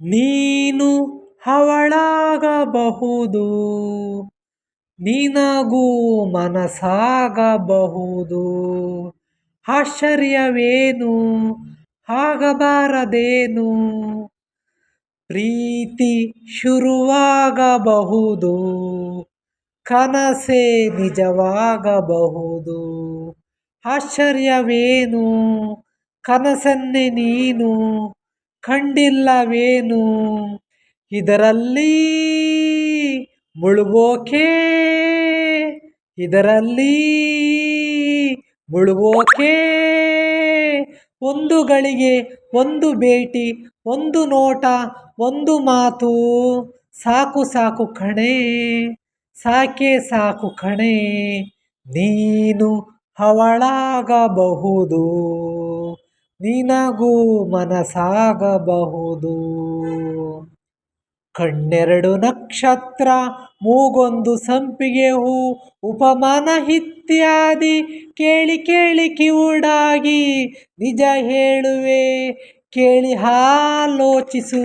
ನೀನು ಅವಳಾಗಬಹುದು. ನಿನಗೂ ಮನಸ್ಸಾಗಬಹುದು. ಆಶ್ಚರ್ಯವೇನು? ಆಗಬಾರದೇನು? ಪ್ರೀತಿ ಶುರುವಾಗಬಹುದು. ಕನಸೇ ನಿಜವಾಗಬಹುದು. ಆಶ್ಚರ್ಯವೇನು? ಕನಸನ್ನೇ ನೀನು ಕಂಡಿಲ್ಲವೇನು? ಇದರಲ್ಲಿ ಮುಳುಗೋಕೆ? ಇದರಲ್ಲಿ ಮುಳುಗೋಕೆ? ಒಂದು ಗಳಿಗೆ ಒಂದು ಭೇಟಿ, ಒಂದು ನೋಟ, ಒಂದು ಮಾತು. ಸಾಕು ಸಾಕು ಕಣೆ, ಸಾಕೆ ಸಾಕು ಕಣೆ, ನೀನು ಅವಳಾಗಬಹುದು ನಿನಗೂ ಮನಸಾಗಬಹುದು ಕಣ್ಣೆರಡು ನಕ್ಷತ್ರ, ಮೂಗೊಂದು ಸಂಪಿಗೆ ಹೂ, ಉಪಮಾನ ಇತ್ಯಾದಿ ಕೇಳಿ ಕೇಳಿ ಕಿವುಡಾಗಿ ನಿಜ ಹೇಳುವೆ, ಕೇಳಿ ಆಲೋಚಿಸು.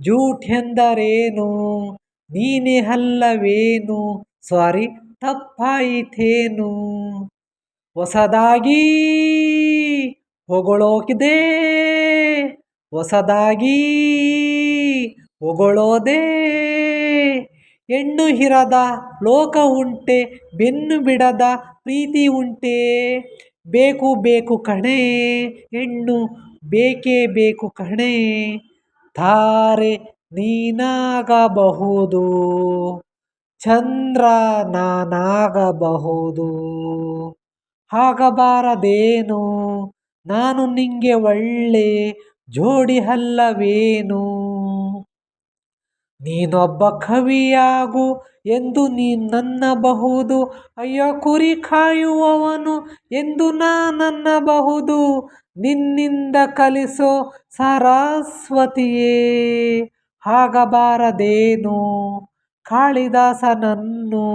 ಜೂಠೆಂದರೇನು ನೀನೇ ಅಲ್ಲವೇನು? ಸಾರಿ ತಪ್ಪಾಯಿತೇನು? ಹೊಸದಾಗಿ ಹೊಗಳೋಕಿದೆ, ಹೊಸದಾಗಿ ಹೊಗಳೋದೆ. ಹೆಣ್ಣು ಹಿರದ ಲೋಕ ಉಂಟೆ, ಬೆನ್ನು ಬಿಡದ ಪ್ರೀತಿ ಉಂಟೆ. ಬೇಕು ಬೇಕು ಕಣೆ, ಹೆಣ್ಣು ಬೇಕೇ ಬೇಕು ಕಣೆ. ತಾರೆ ನೀನಾಗಬಹುದು, ಚಂದ್ರ ನಾನಾಗಬಹುದು. ಆಗಬಾರದೇನು ನಾನು ನಿಂಗೆ ಒಳ್ಳೆ ಜೋಡಿ ಅಲ್ಲವೇನು? ನೀನೊಬ್ಬ ಕವಿಯಾಗು ಎಂದು ನೀನನ್ನಬಹುದು ಅಯ್ಯೋ, ಕುರಿ ಕಾಯುವವನು ಎಂದು ನಾನನ್ನಬಹುದು ನಿನ್ನಿಂದ ಕಲಿಸೋ ಸರಸ್ವತಿಯೇ ಆಗಬಾರದೇನು ಕಾಳಿದಾಸನನ್ನು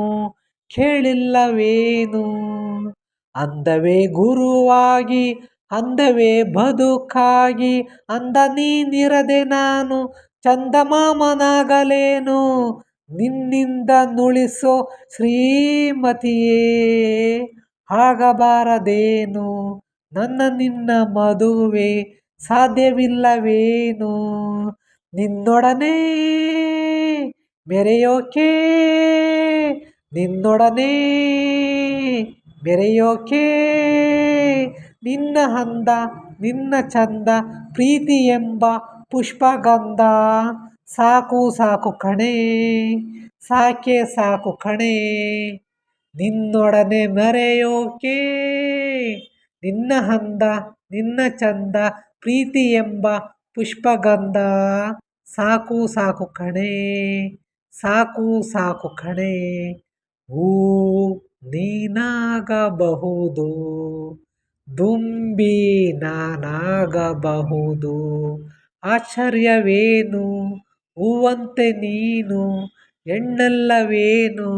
ಕೇಳಿಲ್ಲವೇನು? ಅಂದವೇ ಗುರುವಾಗಿ ಅಂದವೇ ಬದುಕಾಗಿ, ಅಂದ ನೀನಿರದೆ ನಾನು ಚಂದಮಾಮನಾಗಲೇನು ನಿನ್ನಿಂದ ನುಳಿಸೋ ಶ್ರೀಮತಿಯೇ ಆಗಬಾರದೇನು ನನ್ನ ನಿನ್ನ ಮದುವೆ ಸಾಧ್ಯವಿಲ್ಲವೇನು, ನಿನ್ನೊಡನೆ ಮೆರೆಯೋಕೆ ನಿನ್ನೊಡನೆ ಮೆರೆಯೋಕೆ ನಿನ್ನ ಹಂದ, ನಿನ್ನ ಚಂದ, ಪ್ರೀತಿ ಎಂಬ ಪುಷ್ಪಗಂಧ. ಸಾಕು ಸಾಕು ಕಣೇ, ಸಾಕೆ, ಸಾಕು ಕಣೇ. ನಿನ್ನೊಡನೆ ಮರೆಯೋಕೆ, ನಿನ್ನ ಹಂದ, ನಿನ್ನ ಚಂದ, ಪ್ರೀತಿ ಎಂಬ ಪುಷ್ಪಗಂಧ. ಸಾಕು ಸಾಕು ಕಣೇ, ಸಾಕು ಸಾಕು ಕಣೇ. ಹೂ ನೀನಾಗಬಹುದು. ದುಂಬಿ ನಾನಾಗಬಹುದು ಆಶ್ಚರ್ಯವೇನು? ಹೂವಂತೆ ನೀನು, ಹೆಣ್ಣಲ್ಲವೇನು?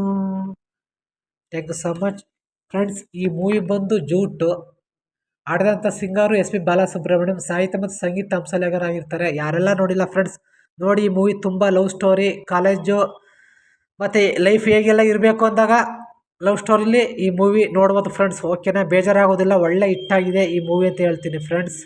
Thank you so much friends ಈ ಮೂವಿ ಬಂದು ಜೂಟು. ಆಡಿದಂಥ ಸಿಂಗರು ಎಸ್ ಪಿ ಬಾಲಸುಬ್ರಹ್ಮಣ್ಯಂ ಸಾಹಿತ್ಯ ಮತ್ತು ಸಂಗೀತ ಹಂಸಲೇಖರಾಗಿರ್ತಾರೆ ಯಾರೆಲ್ಲ ನೋಡಿಲ್ಲ ಫ್ರೆಂಡ್ಸ್ ನೋಡಿ ಈ ಮೂವಿ ತುಂಬ ಲವ್ ಸ್ಟೋರಿ ಕಾಲೇಜು ಮತ್ತು ಲೈಫ್ ಹೇಗೆಲ್ಲ ಇರಬೇಕು ಅಂದಾಗ ಲವ್ ಸ್ಟೋರಿಲಿ ಈ ಮೂವಿ ನೋಡ್ಬೋದು ಫ್ರೆಂಡ್ಸ್ ಓಕೆನಾ ಬೇಜಾರಾಗೋದಿಲ್ಲ, ಒಳ್ಳೆ ಹಿಟ್ಟಾಗಿದೆ ಈ ಮೂವಿ ಅಂತ ಹೇಳ್ತೀನಿ ಫ್ರೆಂಡ್ಸ್